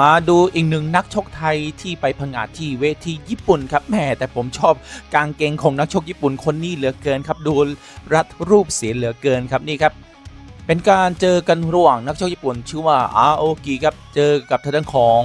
มาดูอีกหนึ่งนักชกไทยที่ไปพังงาที่เวทีญี่ปุ่นครับแหมแต่ผมชอบกางเกงของนักชกญี่ปุ่นคนนี้เหลือเกินครับดูรัดรูปเสียเหลือเกินครับนี่ครับเป็นการเจอกันระหว่างนักชกญี่ปุ่น ชื่อว่าอาโอกิครับเจอกับทางด้านของ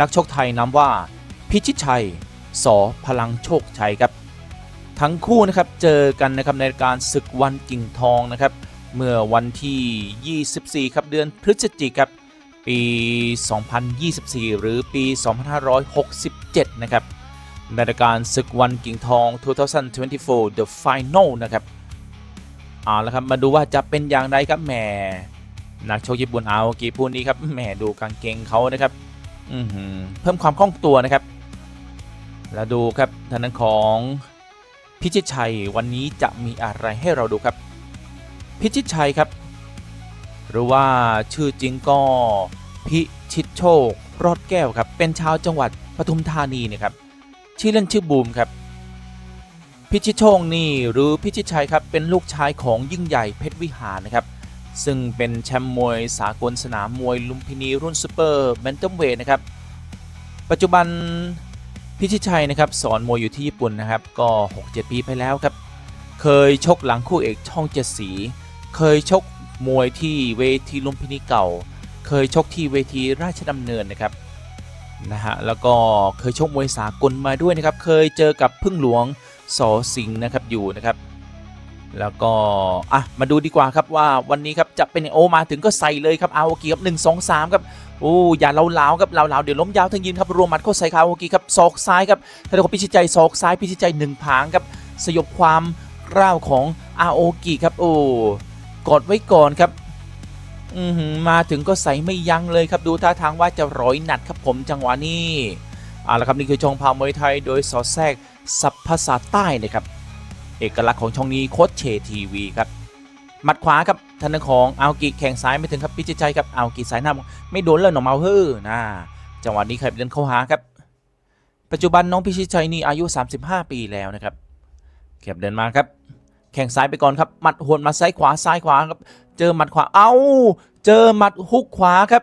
นักชกไทยนามว่า พิชิตชัยสอพลังโชคชัยครับ ทั้งคู่นะครับเจอกันนะครับในการศึกวันกิ่งทองนะครับเมื่อวันที่ 24 ครับเดือนพฤศจิกายนครับ ปี 2024 หรือปี 2567 นะครับ ในรายการศึกวันกิ่งทอง 2024 The Final นะครับเอาละครับ มาดูว่าจะเป็นอย่างไรครับแหมนักโชคญี่ปุ่นอาโอกิผู้นี้ครับแหมดูกางเกงเขานะครับอื้อหือเพิ่มความคล่องตัวนะครับ แล้วดูครับทางด้านของพิชิตชัยวันนี้จะมีอะไรให้เราดูครับ พิชิตชัยครับ หรือว่าชื่อจริงก็พิชิตโชค รอดแก้วครับ เป็นชาวจังหวัดปทุมธานีนะครับ ชื่อเล่นชื่อบูมครับ พิชิตโชคนี่หรือพิชิตชัยครับ เป็นลูกชายของยิ่งใหญ่เพชรวิหารนะครับ ซึ่งเป็นแชมป์มวยสากลสนามมวยลุมพินีรุ่นซูเปอร์แบนตัมเวทนะครับ ปัจจุบันพิชิตชัยนะครับสอนมวยอยู่ที่ญี่ปุ่นนะครับ ก็ 6-7 ปีไปแล้วครับ เคยชกหลังคู่เอกช่องเจ็ดสี เคยชก มวยที่เวทีลุมพินีเก่า เคยชกที่เวทีราชดำเนินนะครับนะฮะแล้วก็เคยชกมวยสากลมาด้วยนะครับ เคยเจอกับพึ่งหลวงสอสิงห์นะครับอยู่นะครับ แล้วก็อะมาดูดีกว่าครับว่าวันนี้ครับจะเป็นโอมาถึงก็ใส่เลยครับอาโอกิครับหนึ่งสองสามครับโอ้อย่าเล้าๆครับเล้าๆเดี๋ยวล้มยาวทั้งยืนครับรวมหมัดเข้าใส่คาโอกิครับศอกซ้ายครับถ้าเราพิชิตใจศอกซ้ายพิชิตใจหนึ่งผางครับสยบความร่าวของอาโอกิครับโอ้ กดไว้ก่อนครับอืมาถึงก็ใส่ไม่ยั้งเลยครับดูท่าทางว่าจะร้อยหนัดครับผมจังหวะนี้เอาละครับนี่คือช่องพามวยไทยโดยสอดแทรกสับภาษาใต้นะครับ เอกลักษณ์ของช่องนี้โคชเชทีวีครับหมัดขวาครับทางด้านของอากิแข่งซ้ายไม่ถึงครับพิจิตใจครับอากิสายหน้าไม่โดนเลยหนอเมาเฮ้อนะจังหวะนี้ใครเดินเข้าหาครับ ปัจจุบันน้องพิชิตชัยนี่อายุ 35 ปีแล้วนะครับเก็บเดินมาครับ ข่งซ้ายไปก่อนครับหมัดหวนมาซ้ายขวาซ้ายขวาครับ เจอหมัดขวาเอ้า เจอหมัดฮุกขวาครับ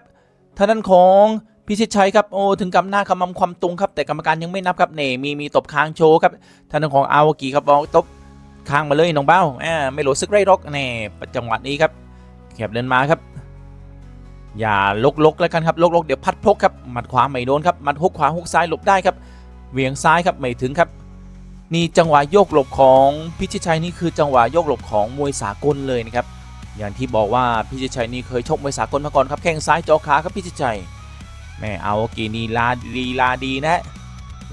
ทางด้านของพิชิตชัยครับโอ้ถึงกำหน้าขมำความตรงครับ แต่กรรมการยังไม่นับครับเน่มีมีตบค้างโชว์ครับทางด้านของอาวกิครับบอกตบข้างมาเลยน้องเบ้าแอ่ไม่หลดซึกไรร็อกแน่จังหวะนี้ครับแคบเดินมาครับ อย่าลกลกแล้วกันครับลกลกเดี๋ยวพัดพกครับหมัดขวาไม่โดนครับหมัดฮุกขวาฮุกซ้ายหลบได้ครับเหวียงซ้ายครับไม่ถึงครับ นี่จังหวะโยกหลบของพิชิตชัยนี่คือจังหวะโยกหลบของมวยสากลเลยนะครับอย่างที่บอกว่าพิชิตชัยนี่เคยชกมวยสากลมาก่อนครับแข้งซ้ายจ่อขาครับพิชิตชัยแม่เอากีนีลาลีลาดีนะ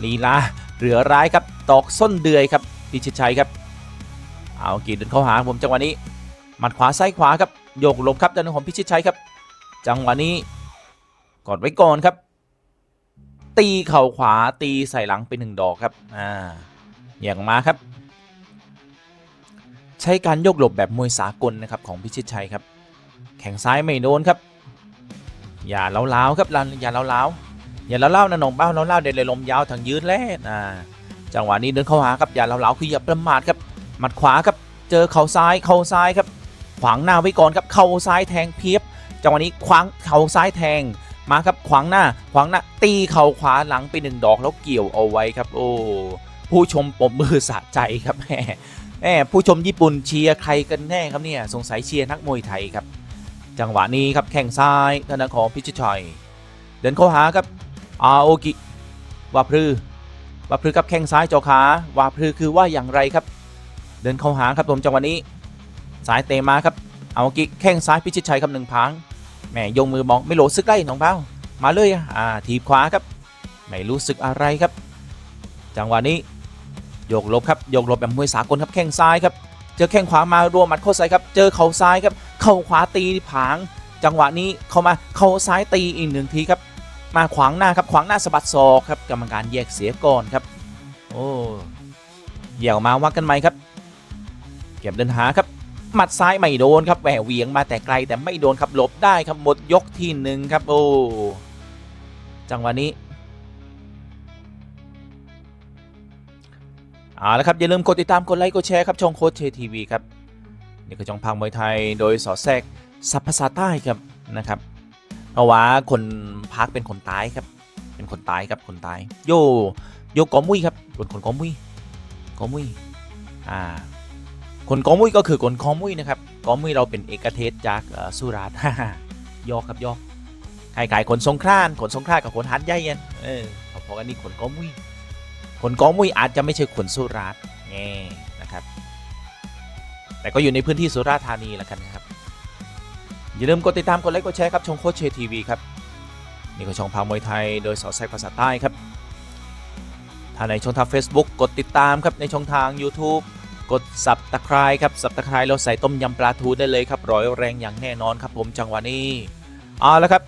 ลีลาเหลือร้ายครับตอกส้นเดือยครับพิชิตชัยครับเอากีเดินเข้าหาผมจังหวะนี้หมัดขวาซ้ายขวาครับโยกหลบครับด้านของพิชิตชัยครับ จังหวะนี้กอดไว้ก่อนครับ ตีเข่าขวาตีใส่หลังไปหนึ่งดอกครับอ่า แยกออกมาครับ ใช้การโยกหลบแบบมวยสากลนะครับของพิชิตชัยครับ แข่งซ้ายไม่โดนครับ อย่าเล้าๆครับอย่าเล้าๆอย่าเล้าๆนะหนองเบ้าเล้าๆเดินเลยลมยาวทางยืนแล้วอ่าจังหวะนี้เดินเข้าหาครับอย่าเล้าๆคืออย่าประมาทครับหมัดขวาครับเจอเข่าซ้ายเข่าซ้ายครับ ขวางหน้าไว้ก่อนครับเข่าซ้ายแทงเพียบจังหวะนี้ขวางเข่าซ้ายแทงมาครับขวางหน้าขวางหน้าตีเข่าขวาหลังไปหนึ่งดอกแล้วเกี่ยวเอาไว้ครับ โอ้ ผู้ชมปมมือสะใจครับแหมแหมผู้ชมญี่ปุ่นเชียร์ใครกันแน่ครับเนี่ยสงสัยเชียร์นักมวยไทยครับ จังหวะนี้ครับแข่งซ้ายธนาของพิชิตชัย เดินเข้าหาครับอาโอกิวาพลือวาพลือกับแข้งซ้ายจ่อขาวาพลือคือว่าอย่างไรครับ เดินเข้าหาครับผมจังหวะนี้ สายเตะมาครับเอากิแข้งซ้ายพิชิตชัยครับหนึ่งพังแหมยงมือมองไม่โหลดซึกได้น้องเบ้ามาเลยอะอ่าทีบขวาครับ ไม่รู้สึกอะไรครับ จังหวะนี้ โยกลบครับโยกลบแบบมวยสากลครับแข้งซ้ายครับเจอแข้งขวามารวมหมัดเข้าใส่ครับเจอเข่าซ้ายครับเข่าขวาตีผาง จังหวะนี้เข้ามาเข่าซ้ายตีอีกหนึ่งทีครับมาขวางหน้าครับขวางหน้าสะบัดศอกครับกรรมการแยกเสียก่อนครับโอ้เหี่ยวมาว่ากันไหมครับ เก็บเดินหาครับหมัดซ้ายไม่โดนครับแหวเวียงมาแต่ไกลแต่ไม่โดนครับหลบได้ครับหมดยกที่หนึ่งครับโอ้จังหวะนี้ เอาละครับ อย่าลืมกดติดตามกดไลค์กดแชร์ครับช่องโค้ชเชทีวีครับนี่คือช่องพังมวยไทยโดยสอดแทรกซับภาษาใต้ครับนะครับเพราะว่าคนพักเป็นคนตายครับ เป็นคนตายครับคนตายโยโยกอมุ้ยครับคนคนกอมุ้ยกอมุ้ยอ่าคนกอมุ้ยก็คือคนกอมุ้ยนะครับกอมุ้ยเราเป็นเอกเทศจากสุราษฎร์ยอกครับยอกคล้ายคนสงขลานคนสงขลากับคนหัดใหญ่ยันเออพอๆกันนี่คนกอมุ้ย คนกอมุยอาจจะไม่ใช่คนสุราษฎร์แง่นะครับ แต่ก็อยู่ในพื้นที่สุราษฎร์ธานีแล้วกันนะครับ อย่าลืมกดติดตามกดไลค์กดแชร์ครับช่องโคชเชทีวีครับนี่ก็ช่องพามวยไทยโดยสอดแทรกภาษาใต้ครับถ้าในช่องทาง Facebook กดติดตามครับในช่องทาง YouTube กดสับตะไคร้ครับสับตะไคร้แล้วใส่ต้มยำปลาทูได้เลยครับร้อยแรงอย่างแน่นอนครับผมจังหวะนี้เอาละครับ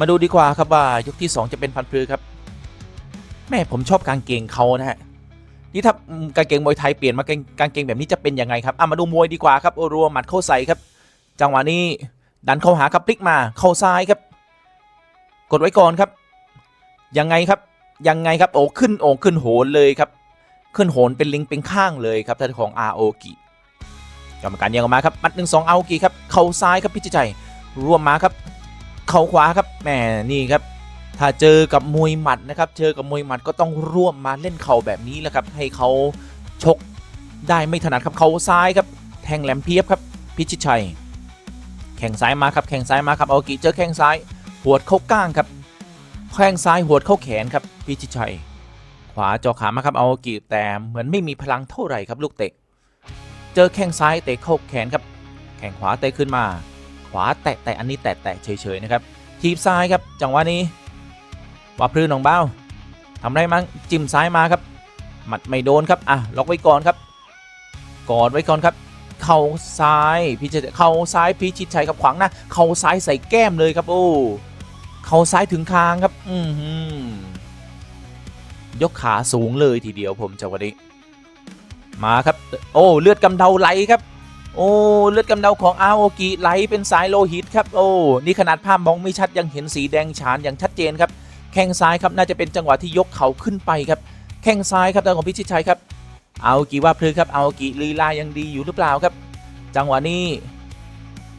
มาดูดีกว่าครับว่ายกที่ 2 จะเป็นพันธุ์พือครับ แม่ผมชอบกางเกงเขานะฮะนี่ถ้ากางเกงมวยไทยเปลี่ยนมากางกางเกงแบบนี้จะเป็นยังไงครับอะมาดูมวยดีกว่าครับโอรัวหมัดเข้าใส่ครับ จังหวะนี้ดันเข้าหาครับพลิกมาเข้าซ้ายครับ กดไว้ก่อนครับ ยังไงครับยังไงครับโอ้ขึ้นโอ้ขึ้นโหนเลยครับ ขึ้นโหนเป็นลิงเป็นข้างเลยครับท่านของอาโอกิกรรมการยังออกมาครับมัดหนึ่งสองอาโอกิครับ เข่าซ้ายครับพิจิตรใจรวมมาครับ เข่าขวาครับแหมนี่ครับ ถ้าเจอกับมวยหมัดนะครับ เจอกับมวยหมัดก็ต้องร่วมมาเล่นเข่าแบบนี้แหละครับ ให้เขาชกได้ไม่ถนัดครับเขาซ้ายครับ แทงแหลมเพียบครับ พิชิตชัย แข่งซ้ายมาครับ แข่งซ้ายมาครับ เอากิเจอแข้งซ้ายหวดเข้าก้างครับ แข้งซ้ายหวดเข้าแขนครับ พิชิตชัย ขวาเจอขามาครับ เอากิแต่เหมือนไม่มีพลังเท่าไหร่ครับลูกเตะ เจอแข้งซ้ายเตะเข้าแขนครับ แข้งขวาเตะขึ้นมา ขวาแตะแต่อันนี้แตะแตะเฉยๆนะครับ ทีบซ้ายครับ จังหวะนี้ ว่าพลื้นนองเบ้าทำไรมั้งจิ้มซ้ายมาครับ หมัดไม่โดนครับอะล็อกไว้ก่อนครับ กอดไว้ก่อนครับ เข่าซ้ายพิชิตเข่าซ้ายพิชิตชัยครับขวางหน้าเข่าซ้ายใส่แก้มเลยครับโอ้เข่าซ้ายถึงคางครับอือหือยกขาสูงเลยทีเดียวผมจังหวะนี้มาครับ โอ้เลือดกำเดาไหลครับ โอ้เลือดกำเดาของอาโอกิไหลเป็นสายโลหิตครับโอ้นี่ขนาดภาพมองไม่ชัดยังเห็นสีแดงฉานอย่างชัดเจนครับ แข้งซ้ายครับน่าจะเป็นจังหวะที่ยกเขาขึ้นไปครับแข้งซ้ายครับทางของพิชิตชัยครับ เอากี่ว่าพลือครับเอากี่ลีลายังดีอยู่หรือเปล่าครับ จังหวะนี้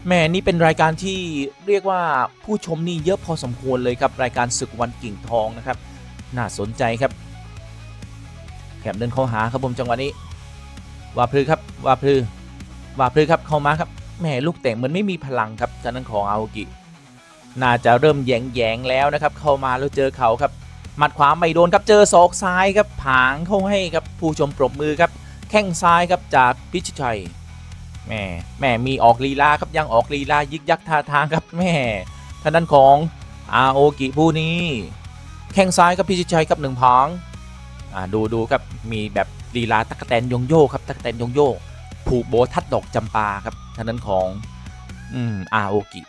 แม่นี่เป็นรายการที่เรียกว่าผู้ชมนี่เยอะพอสมควรเลยครับรายการศึกวันกิ่งทองนะครับ น่าสนใจครับแขมเดินเข้าหาครับผมจังหวะนี้ว่าพลือครับว่าพลือว่าพลือครับเข้ามาครับแม่ลูกเตะเหมือนไม่มีพลังครับทางด้านของอาโอกิ น่าจะเริ่มแยงแยงแล้วนะครับเข้ามาแล้วเจอเขาครับหมัดขวาไม่โดนครับเจอศอกซ้ายครับผางเข้าให้ครับผู้ชมปรบมือครับแข้งซ้ายครับจากพิชิตชัยแม่แม่มีออกลีลาครับยังออกลีลายึกยักท่าทางครับแม่ทางด้านของอาโอกิผู้นี้แข้งซ้ายครับพิชิตชัยครับหนึ่งผางอ่าดูดูครับมีแบบลีลาตักแตนยงโยครับตักแตนยงโยผูกโบทัดดอกจำปาครับทางด้านของอืมอาโอกิ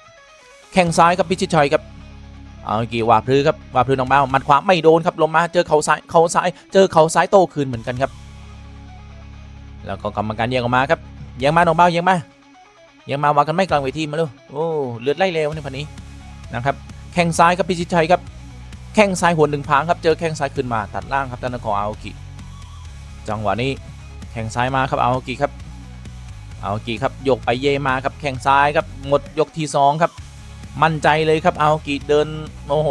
แข้งซ้ายครับพิชิตชัยครับเอากี่ว่าพลือครับว่าพลือน้องเบ้ามันขวาไม่โดนครับลงมาเจอเขาซ้ายเขาซ้ายเจอเขาซ้ายโตคืนเหมือนกันครับ แล้วก็กรรมการแยงออกมาครับแยงมาน้องเบ้าแยงมาแยงมาว่ากันไม่กลางเวทีมาลูโอ้เลือดไหลเร็วในพันนี้นะครับแข้งซ้ายครับพิชิตชัยครับแข้งซ้ายหัวหนึ่งพางครับเจอแข้งซ้ายขึ้นมาตัดล่างครับด้านของอาโอกิจังหวะนี้แข้งซ้ายมาครับอาโอกิครับอาโอกิครับยกไปเยมาครับแข้งซ้ายครับหมดยกที่สองครับ มั่นใจเลยครับอาโอกิเดินโอ้โห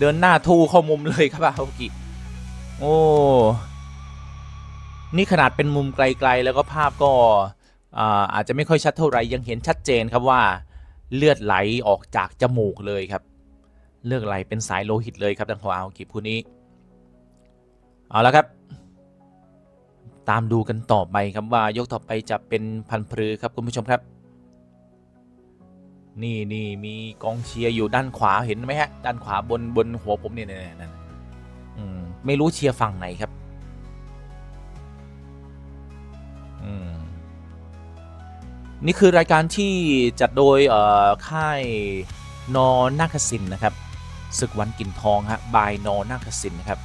เดินหน้าทูเข้ามุมเลยครับอาโอกิโอ้นี่ขนาดเป็นมุมไกล ๆ แล้วก็ภาพก็อาอาจจะไม่ค่อยชัดเท่าไหร่ยังเห็นชัดเจนครับว่าเลือดไหลออกจากจมูกเลยครับ เลือดไหลเป็นสายโลหิตเลยครับทางของอาโอกิผู้นี้เอาละครับตามดูกันต่อไปครับว่ายกต่อไปจะเป็นพันธุ์พรือครับคุณผู้ชมครับ นี่นี่มีกองเชียร์อยู่ด้านขวาเห็นไหมฮะ ด้านขวาบนบนหัวผมเนี่ยนี่ยนั่นไม่รู้เชียร์ฝั่งไหนครับ อืมนี่คือรายการที่จัดโดยค่ายนอนาคสินนะครับศึกวันกินทองฮะบายนอนาคสินนะครับ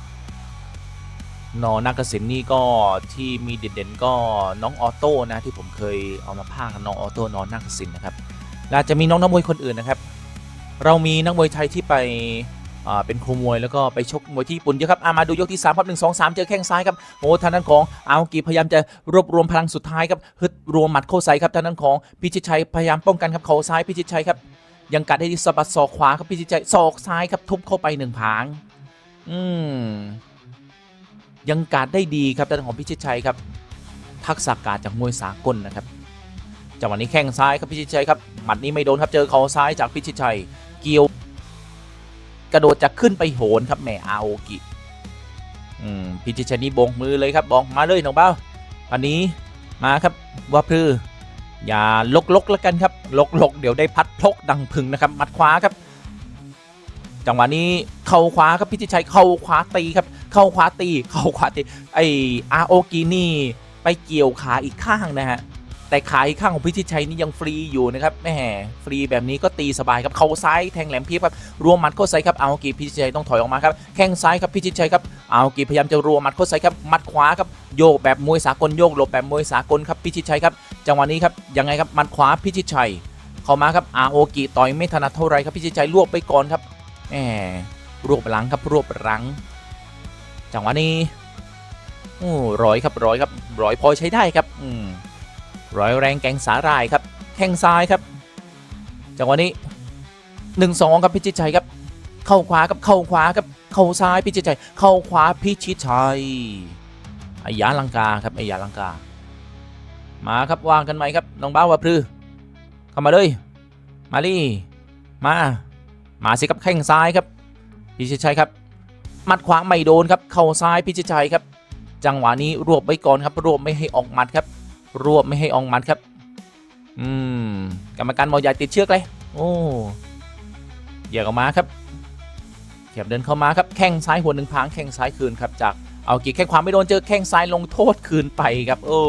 นอนาคสินนี่ก็ที่มีเด่นๆก็น้องออโต้นะที่ผมเคยเอามาพากย์กับน้องออโต้นอนาคสินนะครับ และอาจะมีน้องนักมวยคนอื่นนะครับ เรามีนักมวยไทยที่ไปเป็นครูมวยแล้วก็ไปชกมวยที่ญี่ปุ่นเยอะครับอามาดูยกที่3ครับหนึ่งสองสามเจอแข้งซ้ายครับโอ้ทางด้านของอาโอกิพยายามจะรวบรวมพลังสุดท้ายครับฮึดรวมหมัดเข้าใส่ครับทางด้านของพิชิตชัยพยายามป้องกันครับเขาซ้ายพิชิตชัยครับยังกัดได้ที่สะบัดศอกขวาครับพิชิตชัยศอกซ้ายครับทุบเข้าไปหนึ่งผาง อืมยังการดได้ดีครับด้านของพิชิตชัยครับ ทักษะการจากมวยสากลนะครับ จังหวะนี้แข้งซ้ายครับพิชิตชัยครับหมัดนี้ไม่โดนครับเจอเข่าซ้ายจากพิชิตชัยเกี่ยว กระโดดจะขึ้นไปโหนครับแหมอาโอกิอืมพิชิตชัยนี่บงมือเลยครับบอกมาเลยน้องเบ้าอันนี้มาครับว่าพืออย่าลกลกๆแล้วกันครับลกลกๆเดี๋ยวได้พัดพลกดังพึงนะครับมัดขวาครับ จังหวะนี้เข่าขวาครับพิชิตชัยเข่าขวาตีครับเข่าขวาตีเข่าขวาตีไออาโอกินี่ไปเกี่ยวขาอีกข้างนะฮะ แต่ขาอีกข้างของพิชิตชัยนี่ยังฟรีอยู่นะครับแหมฟรีแบบนี้ก็ตีสบายครับเข่าซ้ายแทงแหลมเพียบครับรวมมัดเข้าใส่ครับอากิพิชิตชัยต้องถอยออกมาครับแข้งซ้ายครับพิชิตชัยครับอากิพยายามจะรวมมัดเข้าใส่ครับมัดขวาครับโยกแบบมวยสากลโยกหลบแบบมวยสากลครับพิชิตชัยครับจังหวะนี้ครับยังไงครับมัดขวาพิชิตชัย เข้ามาครับอาโอกิต่อยไม่ถนัดเท่าไรครับพิชิตชัยรวบไปก่อนครับแหมรวบหลังครับรวบหลัง จังหวะนี้โอ้ร้อยครับร้อยครับร้อยพอใช้ได้ครับ อืม ร้อยแรงแกงสาหร่ายครับแข้งซ้ายครับจังหวะนี้หนึ่งสองครับพิชิตชัยครับ เข้าขวาครับเข้าขวาครับเข้าซ้ายพิชิตชัยเข้าขวาพิชิตชัยอายาลังกาครับอายาลังกา มาครับวางกันไหมครับน้องบ้าวาพลือเข้ามาเลยมาลี่มามาสิครับแข้งซ้ายครับ พิชิตชัยครับมัดขวาไม่โดนครับ เข่าซ้ายพิชิตชัยครับ จังหวะนี้รวบไว้ก่อนครับรวบไม่ให้ออกหมัดครับ รวบไม่ให้ออกหมัดครับ อืมกรรมการมอยาติดเชือกเลย โอ้เหยียกออกมาครับเขียบเดินเข้ามาครับแข้งซ้ายหัวหนึ่งพางแข้งซ้ายคืนครับจากเอากีแข้งขวาไม่โดนเจอแข้งซ้ายลงโทษคืนไปครับ โอ้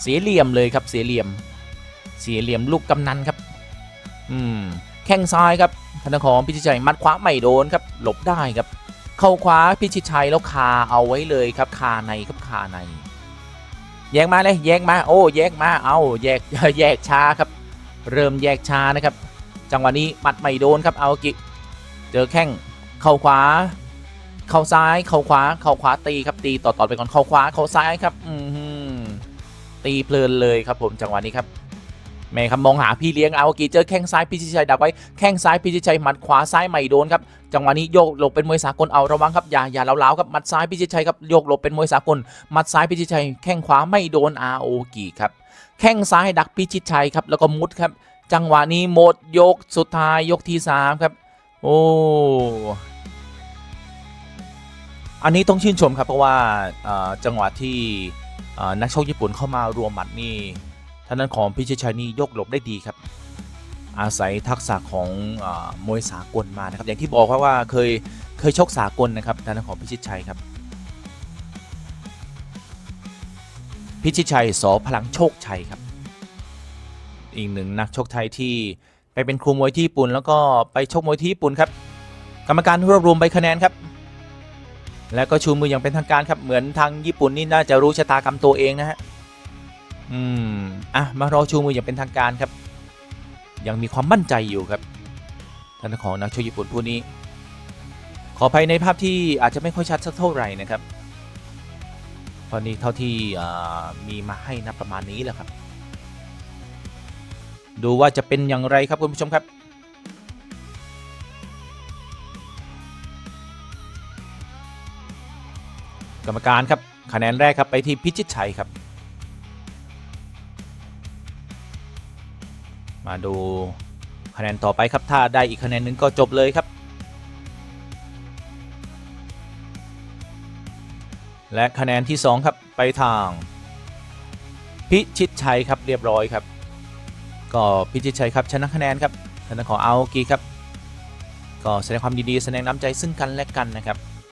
เสียเหลี่ยมเลยครับเสียเหลี่ยม เสียเหลี่ยมลูกกำนันครับ อืมแข้งซ้ายครับธนของพิชิตชัยมัดขวาไม่โดนครับ หลบได้ครับ เข้าขวาพิชิตชัยแล้วคาเอาไว้เลยครับคาในครับคาใน แยกมาเลยแยกมาโอ้แยกมาเอาแยกแยกช้าครับ เริ่มแยกช้านะครับ จังหวะนี้มัดไม่โดนครับเอากิเจอแข้งเข่าขวา เข่าซ้ายเข่าขวาเข่าขวาตีครับตีต่อต่อไปก่อนเข่าขวาเข่าซ้ายครับอืตีเพลินเลยครับผมจังหวะนี้ครับ แม่ครับมองหาพี่เลี้ยงเอากีเจอแข้งซ้ายพิชิตชัยดักไว้แข้งซ้ายพิชิตชัยหมัดขวาซ้ายไม่โดนครับจังหวะนี้โยกหลบเป็นมวยสากลเอาระวังครับอย่าอย่าเล้าๆครับหมัดซ้ายพิชิตชัยครับโยกหลบเป็นมวยสากลหมัดซ้ายพิชิตชัยแข้งขวาไม่โดนอาโอกีครับแข้งซ้ายดักพิชิตชัยครับแล้วก็มุดครับ จังหวะนี้หมดยกสุดท้ายยกที่สามครับโอ้อันนี้ต้องชื่นชมครับเพราะว่าจังหวะที่นักชกญี่ปุ่นเข้ามารวมหมัดนี่ ทางด้านของพิชิตชัยนี่ยกหลบได้ดีครับ อาศัยทักษะของอมวยสากลมานะครับ อย่างที่บอกครับว่าเคยเคยชกสากลนะครับทางด้านของพิชิตชัยครับ พิชิตชัยสอพลังโชคชัยครับ อีกหนึ่งนักชกไทยที่ไปเป็นครูมวยที่ญี่ปุ่น แล้วก็ไปชกมวยที่ญี่ปุ่นครับ กรรมการรวบรวมใบคะแนนครับแล้วก็ชูมืออย่างเป็นทางการครับ เหมือนทางญี่ปุ่นนี่น่าจะรู้ชะตากรรมตัวเองนะฮะ อืม อะ มารอชูมืออย่างเป็นทางการครับ ยังมีความมั่นใจอยู่ครับท่านของนักชกญี่ปุ่นผู้นี้ ขออภัยในภาพที่อาจจะไม่ค่อยชัดสักเท่าไหร่นะครับตอนนี้เท่าที่มีมาให้นะประมาณนี้แหละครับ ดูว่าจะเป็นอย่างไรครับคุณผู้ชมครับกรรมการครับคะแนนแรกครับไปที่พิชิตชัยครับ มาดูคะแนนต่อไปครับถ้าได้อีกคะแนนนึงก็จบเลยครับ และคะแนนที่ 2 ครับไปทาง พิชิตชัยครับเรียบร้อยครับ ก็พิชิตชัยครับชนะคะแนนครับทางของอาโอกีครับ ก็แสดงความดีๆแสดงน้ำใจซึ่งกันและกันนะครับ